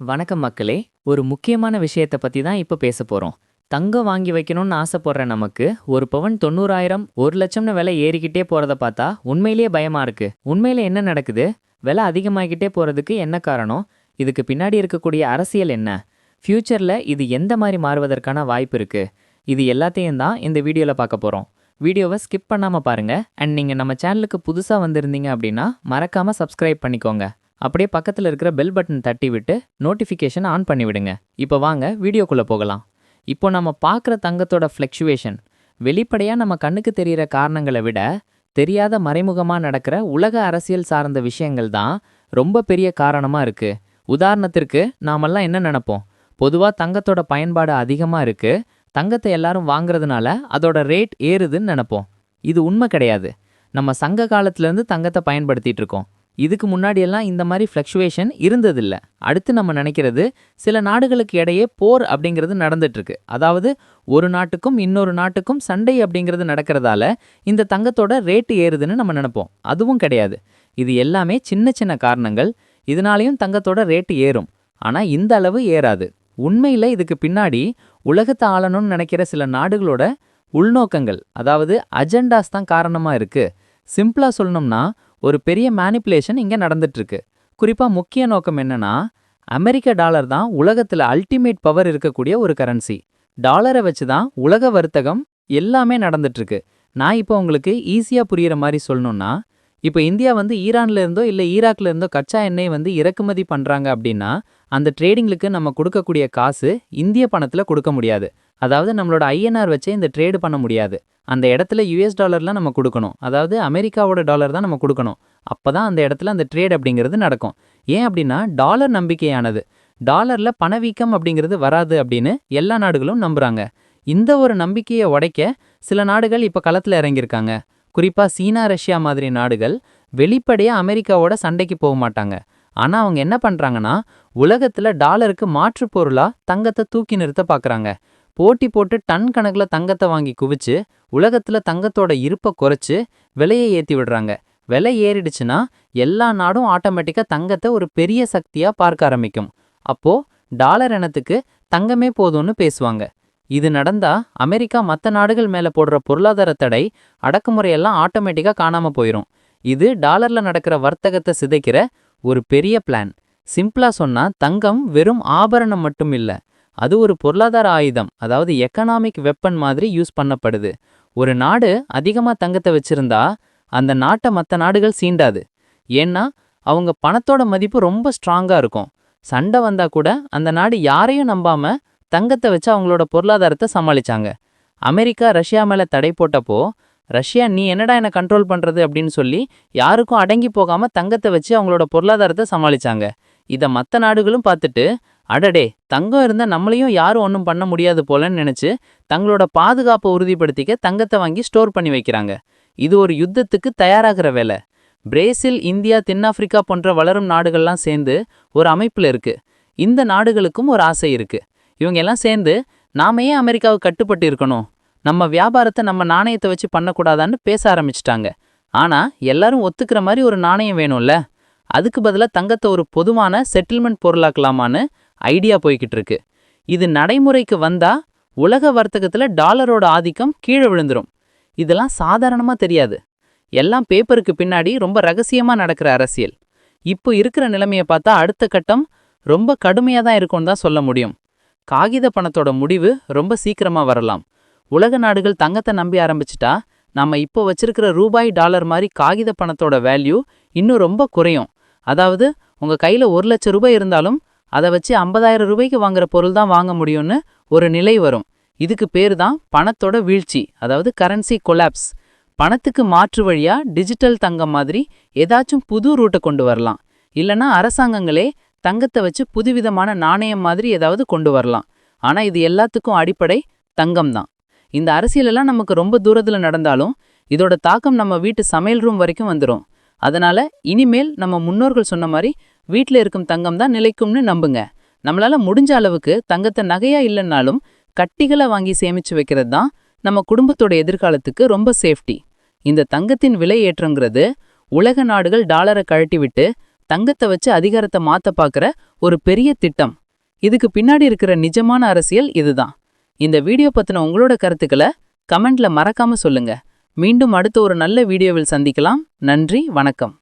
வணக்கம் மக்களே. ஒரு முக்கியமான விஷயத்தை பற்றி தான் இப்போ பேச போகிறோம் தங்கம் வாங்கி வைக்கணும்னு ஆசைப்படுற நமக்கு ஒரு பவன் தொண்ணூறாயிரம் ஒரு லட்சம்னு விலை ஏறிக்கிட்டே போகிறத பார்த்தா உண்மையிலேயே பயமாக இருக்கு. உண்மையில என்ன நடக்குது? விலை அதிகமாகிக்கிட்டே போகிறதுக்கு என்ன காரணம்? இதுக்கு பின்னாடி இருக்கக்கூடிய அரசியல் என்ன? ஃப்யூச்சரில் இது எந்த மாதிரி மாறுவதற்கான வாய்ப்பு இருக்குது இது எல்லாத்தையும் தான் இந்த வீடியோவில் பார்க்க போகிறோம் வீடியோவை ஸ்கிப் பண்ணாமல் பாருங்கள் அண்ட் நீங்கள் நம்ம சேனலுக்கு புதுசாக வந்திருந்தீங்க அப்படின்னா மறக்காமல் சப்ஸ்கிரைப் பண்ணிக்கோங்க. அப்படியே பக்கத்தில் இருக்கிற பெல் பட்டன் தட்டி விட்டு நோட்டிஃபிகேஷன் ஆன் பண்ணிவிடுங்க இப்போ வாங்க வீடியோக்குள்ளே போகலாம். இப்போ நம்ம பார்க்குற தங்கத்தோட ஃப்ளக்ஷுவேஷன் வெளிப்படையாக நம்ம கண்ணுக்கு தெரிகிற காரணங்களை விட தெரியாத மறைமுகமாக நடக்கிற உலக அரசியல் சார்ந்த விஷயங்கள் தான் ரொம்ப பெரிய காரணமாக இருக்குது உதாரணத்திற்கு நாமெல்லாம் என்ன நினப்போம்? பொதுவாக தங்கத்தோட பயன்பாடு அதிகமாக இருக்குது தங்கத்தை எல்லாரும் வாங்குறதுனால அதோட ரேட் ஏறுதுன்னு நினப்போம். இது உண்மை கிடையாது. நம்ம சங்க காலத்துலேருந்து தங்கத்தை பயன்படுத்திகிட்டு இருக்கோம். இதுக்கு முன்னாடியெல்லாம் இந்த மாதிரி ஃப்ளக்சுவேஷன் இருந்ததில்ல. அடுத்து நம்ம நினைக்கிறது சில நாடுகளுக்கு இடையே போர் அப்படிங்கிறது நடந்துட்டு இருக்கு அதாவது ஒரு நாட்டுக்கும் இன்னொரு நாட்டுக்கும் சண்டை அப்படிங்கிறது நடக்கிறதால இந்த தங்கத்தோட ரேட்டு ஏறுதுன்னு நம்ம நினைப்போம். அதுவும் கிடையாது. இது எல்லாமே சின்ன சின்ன காரணங்கள். இதனாலையும் தங்கத்தோட ரேட்டு ஏறும். ஆனால் இந்த அளவு ஏறாது. உண்மையில் இதுக்கு பின்னாடி உலகத்தை ஆளணும்னு நினைக்கிற சில நாடுகளோட உள்நோக்கங்கள் அதாவது அஜெண்டாஸ் தான் காரணமாக இருக்கு. சிம்பிளா சொல்லணும்னா ஒரு பெரிய மேனிப்புலேஷன் இங்கே நடந்துட்டு இருக்கு குறிப்பா முக்கிய நோக்கம் என்னன்னா அமெரிக்க டாலர் தான் உலகத்துல அல்டிமேட் பவர் இருக்கக்கூடிய ஒரு கரன்சி டாலரை வச்சு தான் உலக வர்த்தகம் எல்லாமே நடந்துட்டு இருக்கு நான் இப்போ உங்களுக்கு ஈஸியா புரிகிற மாதிரி சொல்லணும்னா இப்போ இந்தியா வந்து ஈரான்ல இருந்தோ இல்லை ஈராக்ல இருந்தோ கச்சா எண்ணெய் வந்து இறக்குமதி பண்ணுறாங்க அப்படின்னா அந்த ட்ரேடிங்களுக்கு நம்ம கொடுக்கக்கூடிய காசு இந்திய பணத்தில் கொடுக்க முடியாது. அதாவது நம்மளோட ஐஎன்ஆர் வச்சே இந்த ட்ரேடு பண்ண முடியாது. அந்த இடத்துல யூஎஸ் டாலர்லாம் நம்ம கொடுக்கணும். அதாவது அமெரிக்காவோட டாலர் தான் நம்ம கொடுக்கணும். அப்போ தான் அந்த இடத்துல அந்த ட்ரேட் அப்படிங்கிறது நடக்கும். ஏன் அப்படின்னா டாலர் நம்பிக்கையானது. டாலரில் பணவீக்கம் அப்படிங்கிறது வராது அப்படின்னு எல்லா நாடுகளும் நம்புறாங்க. இந்த ஒரு நம்பிக்கையை உடைக்க சில நாடுகள் இப்போ களத்தில் இறங்கியிருக்காங்க. குறிப்பாக சீனா ரஷ்யா மாதிரி நாடுகள் வெளிப்படையாக அமெரிக்காவோட சண்டைக்கு போக மாட்டாங்க. ஆனால் அவங்க என்ன பண்றாங்கன்னா உலகத்தில் டாலருக்கு மாற்று பொருளாக தங்கத்தை தூக்கி நிறுத்த பாக்குறாங்க. போட்டி போட்டு டன் கணக்கில் தங்கத்தை வாங்கி குவிச்சு உலகத்தில் தங்கத்தோட இருப்பை குறைச்சி விலையை ஏற்றி விடுறாங்க. விலை ஏறிடுச்சுன்னா எல்லா நாடும் ஆட்டோமேட்டிக்காக தங்கத்தை ஒரு பெரிய சக்தியாக பார்க்க ஆரம்பிக்கும். அப்போ டாலர் இனத்துக்கு தங்கமே போதும்னு பேசுவாங்க. இது நடந்தா அமெரிக்கா மற்ற நாடுகள் மேல போடுற பொருளாதார தடை அடக்குமுறையெல்லாம் ஆட்டோமேட்டிக்கா காணாம போயிடும் இது டாலர்ல நடக்கிற வர்த்தகத்தை சிதைக்கிற ஒரு பெரிய பிளான். சிம்பிளா சொன்னா தங்கம் வெறும் ஆபரணம் மட்டும் இல்ல அது ஒரு பொருளாதார ஆயுதம் அதாவது எக்கனாமிக் வெப்பன் மாதிரி யூஸ் பண்ணப்படுது. ஒரு நாடு அதிகமா தங்கத்தை வச்சிருந்தா அந்த நாட்டை மற்ற நாடுகள் சீண்டாது. ஏன்னா அவங்க பணத்தோட மதிப்பு ரொம்ப ஸ்ட்ராங்கா இருக்கும். சண்டை வந்தா கூட அந்த நாடு யாரையும் நம்பாம தங்கத்தை வச்சு அவங்களோட பொருளாதாரத்தை சமாளிச்சாங்க. அமெரிக்கா ரஷ்யா மேலே தடை போட்டப்போ ரஷ்யா நீ என்னடா என்ன கண்ட்ரோல் பண்ணுறது அப்படின்னு சொல்லி யாருக்கும் அடங்கி போகாமல் தங்கத்தை வச்சு அவங்களோட பொருளாதாரத்தை சமாளிச்சாங்க. இதை மற்ற நாடுகளும் பார்த்துட்டு அடடே தங்கம் இருந்தால் நம்மளையும் யாரும் ஒன்றும் பண்ண முடியாது போலன்னு நினச்சி தங்களோட பாதுகாப்பை உறுதிப்படுத்திக்க தங்கத்தை வாங்கி ஸ்டோர் பண்ணி வைக்கிறாங்க. இது ஒரு யுத்தத்துக்கு தயாராகிற வேலை. பிரேசில் இந்தியா தென்னாப்பிரிக்கா போன்ற வளரும் நாடுகள்லாம் சேர்ந்து ஒரு அமைப்பில் இருக்குது இந்த நாடுகளுக்கும் ஒரு ஆசை இருக்குது இவங்க எல்லாம் சேர்ந்து நாம ஏன் அமெரிக்காவுக்கு கட்டுப்பட்டு இருக்கணும்? நம்ம வியாபாரத்தை நம்ம நாணயத்தை வச்சு பண்ணக்கூடாதான்னு பேச ஆரம்பிச்சிட்டாங்க. ஆனா எல்லாரும் ஒத்துக்கிற மாதிரி ஒரு நாணயம் வேணும்ல? அதுக்கு பதிலா தங்கத்தை ஒரு பொதுவான செட்டில்மெண்ட் பொருளாக்கலாமான்னு ஐடியா போய்கிட்டு இருக்கு. இது நடைமுறைக்கு வந்தா உலக வர்த்தகத்துல டாலரோட ஆதிக்கம் கீழே விழுந்துரும். இதெல்லாம் சாதாரணமா தெரியாது. எல்லாம் பேப்பருக்கு பின்னாடி ரொம்ப ரகசியமா நடக்கிற அரசியல். இப்போ இருக்கிற நிலைமையை பார்த்தா அடுத்த கட்டம் ரொம்ப கடுமையா தான் இருக்கும்னு தான் சொல்ல முடியும். காகித பணத்தோட முடிவு ரொம்ப சீக்கிரமா வரலாம். உலக நாடுகள் தங்கத்தை நம்பி ஆரம்பிச்சிட்டா நம்ம இப்போ வச்சிருக்கிற ரூபாய் டாலர் மாதிரி காகித பணத்தோட வேல்யூ இன்னும் ரொம்ப குறையும். அதாவது உங்க கையில ஒரு லட்சம் ரூபாய் இருந்தாலும் அதை வச்சு ஐம்பதாயிரம் ரூபாய்க்கு வாங்குற பொருள் தான் வாங்க முடியும்னு ஒரு நிலை வரும். இதுக்கு பேர் தான் பணத்தோட வீழ்ச்சி அதாவது கரன்சி கொலாப்ஸ் பணத்துக்கு மாற்று வழியா டிஜிட்டல் தங்கம் மாதிரி ஏதாச்சும் புது ரூட்டை கொண்டு வரலாம். இல்லனா அரசாங்கங்களே தங்கத்தை வச்சு புதுவிதமான நாணயம் மாதிரி ஏதாவது கொண்டு வரலாம். ஆனா இது எல்லாத்துக்கும் அடிப்படை தங்கம் தான் இந்த அரசியலெல்லாம் நமக்கு ரொம்ப தூரத்துல நடந்தாலும் இதோட தாக்கம் நம்ம வீட்டு சமையல் ரூம் வரைக்கும் வந்துடும் அதனால இனிமேல் நம்ம முன்னோர்கள் சொன்ன மாதிரி வீட்டில் இருக்கும் தங்கம் தான் நிலைக்கும்னு நம்புங்க. நம்மளால முடிஞ்ச அளவுக்கு தங்கத்தை நகையா இல்லைன்னாலும் கட்டிகளை வாங்கி சேமிச்சு வைக்கிறது தான் நம்ம குடும்பத்தோட எதிர்காலத்துக்கு ரொம்ப சேஃப்டி. இந்த தங்கத்தின் விலை ஏற்றங்கிறது உலக நாடுகள் டாலரை கழட்டி விட்டு தங்கத்தை வச்சு அதிகாரத்தை மாத்த பார்க்குற ஒரு பெரிய திட்டம். இதுக்கு பின்னாடி இருக்கிற நிஜமான அரசியல் இதுதான். இந்த வீடியோ பத்தின உங்களோட கருத்துக்களை கமெண்ட்ல மறக்காம சொல்லுங்க. மீண்டும் அடுத்த ஒரு நல்ல வீடியோவில் சந்திக்கலாம். நன்றி வணக்கம்.